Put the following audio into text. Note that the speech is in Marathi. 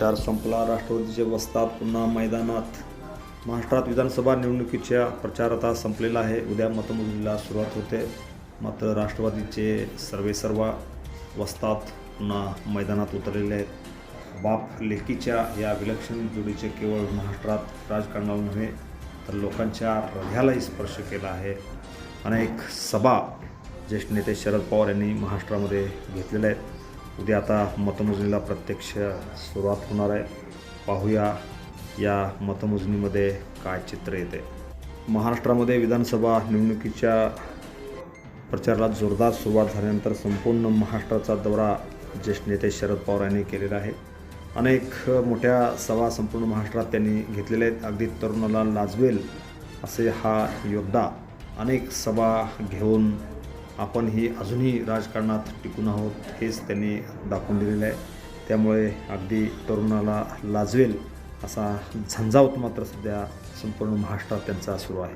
प्रचार संपला. राष्ट्रवादीचे वस्तात पुन्हा मैदानात. महाराष्ट्रात विधानसभा निवडणुकीच्या प्रचार आता संपलेला आहे. उद्या मतमोजणीला सुरुवात होते. मात्र राष्ट्रवादीचे सर्वेसर्वा वस्तात पुन्हा मैदानात उतरलेले आहेत. बाप लेकीच्या या विलक्षण जोडीचे केवळ महाराष्ट्रात राजकारणाला नव्हे तर लोकांच्या हृदयालाही स्पर्श केला आहे. अनेक सभा ज्येष्ठ नेते शरद पवार यांनी महाराष्ट्रामध्ये घेतलेल्या आहेत. उद्या आता मतमोजणीला प्रत्यक्ष सुरुवात होणार आहे. पाहूया या मतमोजणीमध्ये काय चित्र येते. महाराष्ट्रामध्ये विधानसभा निवडणुकीच्या प्रचाराला जोरदार सुरुवात झाल्यानंतर संपूर्ण महाराष्ट्राचा दौरा ज्येष्ठ नेते शरद पवार यांनी केलेला आहे. अनेक मोठ्या सभा संपूर्ण महाराष्ट्रात त्यांनी घेतलेल्या आहेत. अगदी तरुणाला लाजवेल असे हा योद्धा अनेक सभा घेऊन आपण ही अजूनही राजकारणात टिकून आहोत हेच त्यांनी दाखवून दिलेलं आहे. त्यामुळे अगदी तरुणाला लाजवेल असा झंझावत मात्र सध्या संपूर्ण महाराष्ट्रात त्यांचा सुरू आहे.